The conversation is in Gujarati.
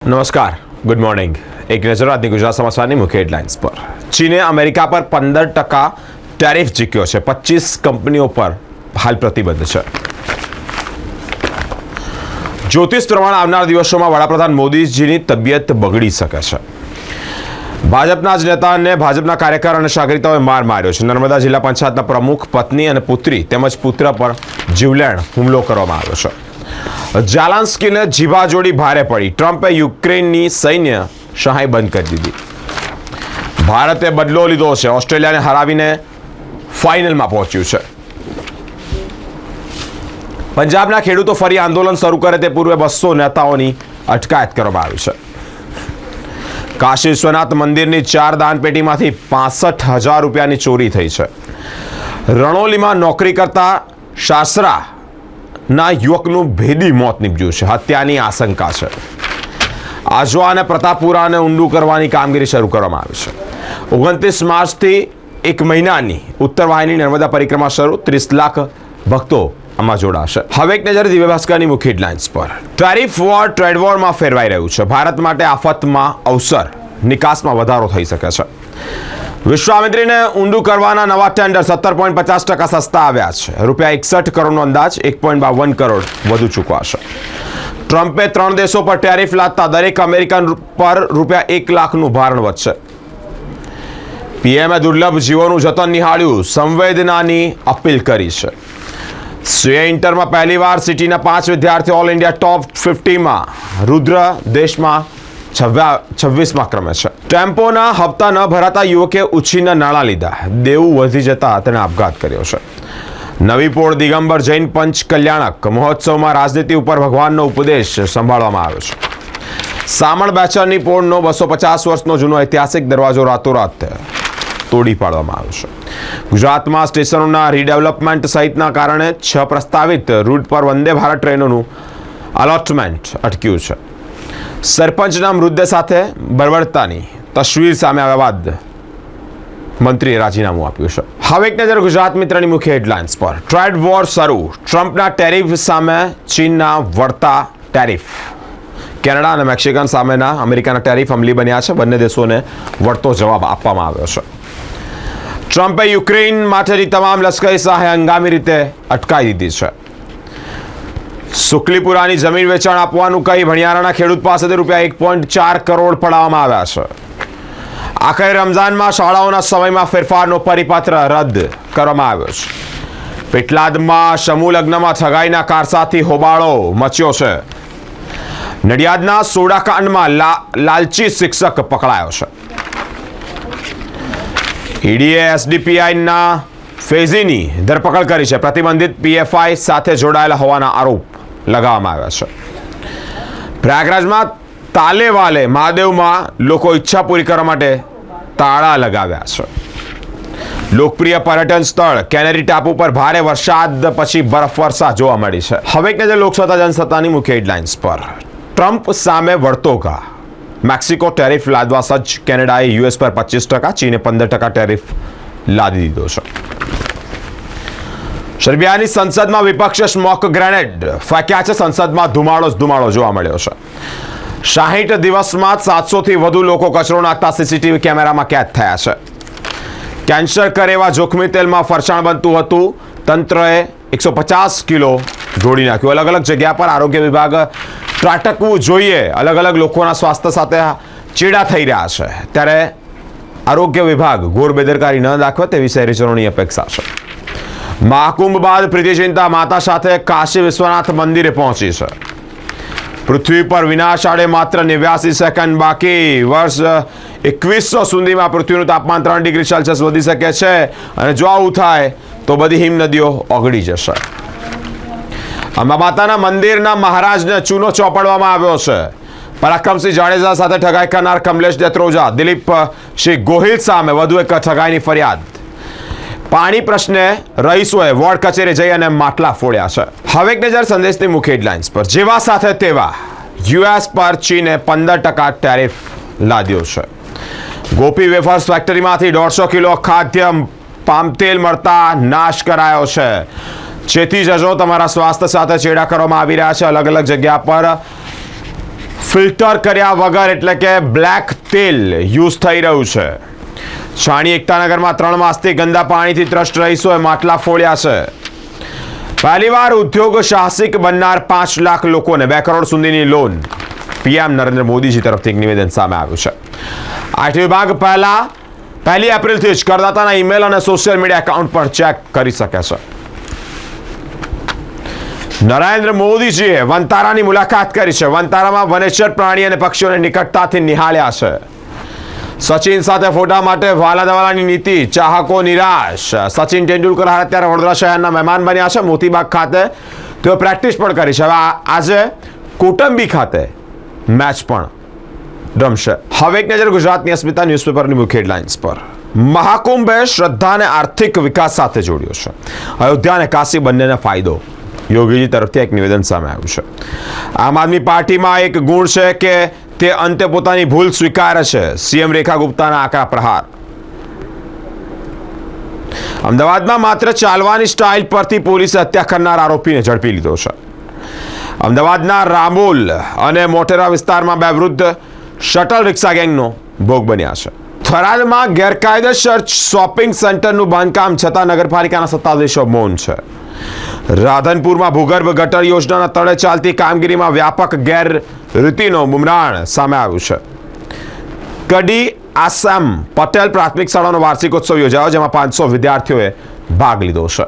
નમસ્કાર. ગુડ મોર્નિંગ એક નજર આજની ગુજરાત સમાચારની મુખ્ય હેડલાઇન્સ પર. ચીને અમેરિકા પર પંદર ટકા ટેરિફ જીક્યો છે. પચીસ કંપનીઓ પર હાલ પ્રતિબંધ છે. જ્યોતિષ પ્રમાણે આવનાર દિવસોમાં વડાપ્રધાન મોદીજીની તબિયત બગડી શકે છે. ભાજપના જ નેતા અને ભાજપના કાર્યકર અને સાગરીતાઓએ માર માર્યો છે. નર્મદા જિલ્લા પંચાયતના પ્રમુખ પત્ની અને પુત્રી તેમજ પુત્ર પર જીવલેણ હુમલો કરવામાં આવ્યો છે. જાલાન્સ્કીને જીભાજોડી ભારે પડી. ટ્રમ્પે યુક્રેનની સૈન્ય સહાય બંધ કરી દીધી. ભારતે બદલો લીધો છે. ઓસ્ટ્રેલિયાને હરાવીને ફાઇનલમાં પહોંચ્યું છે. પંજાબના ખેડૂતો ફરી આંદોલન શરૂ કરે તે પૂર્વે બસો નેતાઓની અટકાયત કરવામાં આવી છે. કાશી વિશ્વનાથ મંદિરની ચાર દાનપેટીમાંથી પાસઠ હજાર રૂપિયાની ચોરી થઈ છે. રણોલીમાં નોકરી કરતા શાસ્ત્રા ના યુવકનું ભેદી મોત નીપજ્યું છે. હત્યાની આશંકા છે. આજવા અને પ્રતાપપુરાને ઊંડું કરવાની કામગીરી શરૂ કરવામાં આવી છે. ઓગણત્રીસ માર્ચથી એક મહિનાની ઉત્તર વાહિની નર્મદા પરિક્રમા શરૂ. ત્રીસ લાખ ભક્તો આમાં જોડાશે. હવે એક નજર દિવ્ય ભાસ્કરની મુખ્ય હેડલાઇન્સ પર. ટેરિફ વોર ટ્રેડ વોરમાં ફેરવાઈ રહ્યું છે. ભારત માટે આફતમાં અવસર નિકાસમાં વધારો થઈ શકે છે. વિશ્વામિત્રીને ઊંડું કરવાના નવા ટેન્ડર સત્તર પોઈન્ટ પચાસ ટકા સસ્તા આવ્યા છે. રૂપિયા એકસઠ કરોડનો અંદાજ, એક પોઈન્ટ બાવન કરોડ વધુ ચૂકવાશે. ટ્રમ્પે ત્રણ દેશો પર ટેરિફ લાદતા દરેક અમેરિકન પર રૂપિયા એક લાખનું ભારણ વધશે. પીએમએ દુર્લભ જીવોનું જતન નિહાળ્યું, સંવેદનાની અપીલ કરી છે. સીએ ઇન્ટરમાં પહેલીવાર સિટીના પાંચ વિદ્યાર્થીઓ ઓલ ઇન્ડિયા ટોપ ફિફ્ટીમાં, રુદ્ર દેશમાં છવ્વીસમાં ક્રમે છે. ટેમ્પોના હપ્તા ન ભરાતા યુવકે ઉછીના નાણાં લીધા. દેવું વધી જતા તેણે આપઘાત કર્યો છે. નવીપોળ દિગંબર જૈન પંચ કલ્યાણક મહોત્સવમાં રાજનીતિ ઉપર ભગવાનનો ઉપદેશ સંભાળવામાં આવ્યો છે. સામણ બેચરની પોળનો બસો પચાસ વર્ષનો જૂનો ઐતિહાસિક દરવાજો રાતોરાત તોડી પાડવામાં આવ્યો છે. ગુજરાતમાં સ્ટેશનોના રીડેવલપમેન્ટ સહિતના કારણે છ પ્રસ્તાવિત રૂટ પર વંદે ભારત ટ્રેનોનું અલોટમેન્ટ અટક્યું છે. સરપંચના મૃતદેહ સાથે બળવડતાની તસવીર સામે આવ્યા બાદ મંત્રીએ રાજીનામું આપ્યું છે. હવે એક નજર ગુજરાત મિત્રની મુખ્ય હેડલાઇન્સ પર. ટ્રેડ વોર શરૂ. ટ્રમ્પના ટેરિફ સામે ચીનના વળતા ટેરિફ. કેનેડા અને મેક્સિકન સામેના અમેરિકાના ટેરિફ અમલી બન્યા છે. બંને દેશોને વળતો જવાબ આપવામાં આવ્યો છે. ટ્રમ્પે યુક્રેન માટેની તમામ લશ્કરી સહાય હંગામી રીતે અટકાવી દીધી છે. સુકલીપુરાની જમીન વેચાણ આપવાનું કહી ભણિયારાના ખેડૂત પાસેથી રૂપિયા એક પોઈન્ટ ચાર કરોડ પડાવવામાં આવ્યા છે. આખરે રમઝાનમાં શાળાઓના સમયમાં ફેરફારનો પરિપત્ર રદ કરવામાં આવ્યો છે. પેટલાદમાં સમૂહ લગ્નમાં ઠગાઈના કારસાથી હોબાળો મચ્યો છે. નડિયાદના સોડાકાંડમાં લાલચી શિક્ષક પકડાયો છે. ઈડીએ એસડીપીઆઈના ફેઝીની ધરપકડ કરી છે. પ્રતિબંધિત પીએફઆઈ સાથે જોડાયેલા હોવાના આરોપ લગાવવામાં આવ્યા છે. પ્રયાગરાજમાં તાલેવાલે મહાદેવમાં લોકો ઈચ્છા પૂરી કરવા માટે તાળા લગાવ્યા છે. લોકપ્રિય પર્યટન સ્થળ કેનેરી ટાપુ પર ભારે વરસાદ પછી બરફ વર્ષા જોવા મળી છે. હવે એક નજર લોકસત્તા જનસત્તાની મુખ્ય હેડલાઇન્સ પર. ટ્રમ્પ સામે વળતો ઘા મેક્સિકો ટેરિફ લાદવા સજ્જ કેનેડાએ યુએસ પર પચીસ ટકા, ચીને પંદર ટકા ટેરિફ લાદી દીધો છે. સર્બિયાની સંસદમાં વિપક્ષે સ્મોક ગ્રેનેડ. ફેંક્યા છે સંસદમાં ધુમાડો જ ધુમાડો જોવા મળ્યો છે. સાહીઠ દિવસમાં સાતસોથી વધુ લોકો કચરો નાખતા સીસીટીવી કેમેરામાં કેદ થયા છે. કેન્સર કરે એવા જોખમી તેલમાં ફરસાણ બનતું હતું. તંત્રએ એકસો પચાસ કિલો ઢોળી નાખ્યું. અલગ અલગ જગ્યા પર આરોગ્ય વિભાગ ત્રાટકવું જોઈએ. અલગ અલગ લોકોના સ્વાસ્થ્ય સાથે ચેડા થઈ રહ્યા છે. ત્યારે આરોગ્ય વિભાગ ઘોર બેદરકારી ન દાખવે તેવી શહેરીજનોની અપેક્ષા છે. મહાકુંભ બાદ પ્રીતિ ચિંતા માતા સાથે કાશી વિશ્વનાથ મંદિરે પહોંચી છે પૃથ્વી પર વિનાશ આડે માત્ર નેવ્યાસી સેકન્ડ બાકી. વર્ષ એકવીસો સુધીમાં પૃથ્વીનું તાપમાન ત્રણ ડિગ્રી સેલ્સિયસ વધી શકે છે અને જો આવું થાય, તો બધી હિમનદીઓ ઓગળી જશે. અંબા માતાના મંદિરના મહારાજને ચૂનો ચોપડવામાં આવ્યો છે. પરાક્રમસિંહ જાડેજા સાથે ઠગાઈ કરનાર કમલેશ દેત્રોજા દિલીપ, શ્રી ગોહિલ સામે વધુ એક ઠગાઈની ફરિયાદ. પાણી પ્રશ્ને રહીશોએ વોર્ડ કચેરી જઈ અને માટલા ફોડ્યા છે. હવે એક નજર સંદેશની મુખ્ય હેડલાઇન્સ પર. જેવા સાથે તેવા યુએસ પર ચીને પંદર ટકા ટેરિફ લાદ્યો છે. ગોપી વેફર્સ ફેક્ટરીમાંથી દોઢસો કિલો ખાદ્ય પામતેલ મળતા નાશ કરાયો છે. ચેતી જજો તમારા સ્વાસ્થ્ય સાથે ચેડા કરવામાં આવી રહ્યા છે. અલગ અલગ જગ્યા પર ફિલ્ટર કર્યા વગર એટલે કે બ્લેક તેલ યુઝ થઈ રહ્યું છે. છાણી એકતાનગરમાં ત્રણ માસથી ગંદા પાણીથી ત્રસ્ટ રહીશોએ માટલા ફોડ્યા છે. પહેલીવાર ઉદ્યોગ સાહસિક બનનાર પાંચ લાખ લોકોને બે કરોડ સુધીની લોન. પીએમ નરેન્દ્ર મોદીજી તરફથી એક નિવેદન સામે આવ્યું છે. આઈટી વિભાગ પહેલા પહેલી એપ્રિલથી જ કરદાતાના ઈમેલ અને સોશિયલ મીડિયા એકાઉન્ટ પર ચેક કરી શકે છે. નરેન્દ્ર મોદીજીએ વનતારાની મુલાકાત કરી છે. વનતારામાં વનેચર પ્રાણી અને પક્ષીઓને નિકટતાથી નિહાળ્યા છે. સચિન સાથે ફોટા માટે વાલા દવાલાની નીતિ, ચાહકો નિરાશ. સચિન તેંડુલકર હાલ અત્યારે વડોદરા શહેરના મહેમાન બન્યા છે, મોતીબાગ ખાતે. તેઓ પ્રેક્ટિસ પણ કરી છે. હવે આજે કોટંબી ખાતે મેચ પણ રમશે. હવે એક નજર ગુજરાતની અસ્મિતા ન્યૂઝપેપરની મુખ્ય હેડલાઇન્સ પર. મહાકુંભે શ્રદ્ધાને આર્થિક વિકાસ સાથે જોડ્યો છે. અયોધ્યા અને કાશી બંનેને ફાયદો. યોગીજી તરફથી એક નિવેદન સામે આવ્યું છે. આમ આદમી પાર્ટીમાં એક ગુણ છે કે તે અંતે પોતાની ભૂલ સ્વીકારે છે. સીએમ રેખા ગુપ્તાના આકરા પ્રહાર. અમદાવાદમાં માત્ર ચાલવાની સ્ટાઇલ પરથી પોલીસે હત્યા કરનાર આરોપીને ઝડપી લીધો છે. અમદાવાદના રામોલ અને મોટેરા વિસ્તારમાં બે વૃદ્ધ શટલ રિક્ષા ગેંગનો ભોગ બન્યા છે. થરાદમાં ગેરકાયદેસર શોપિંગ સેન્ટરનું બાંધકામ, છતાં નગરપાલિકાના સત્તાધીશો મૌન છે. રાધનપુરમાં ભૂગર્ભ ગટર યોજનાના તળે ચાલતી કામગીરીમાં વ્યાપક ગેરરીતિનો બુમરાણ સામે આવ્યું છે. કડી આસામ પટેલ પ્રાથમિક શાળાનો વાર્ષિકોત્સવ યોજાયો, જેમાં પાંચસો વિદ્યાર્થીઓએ ભાગ લીધો છે.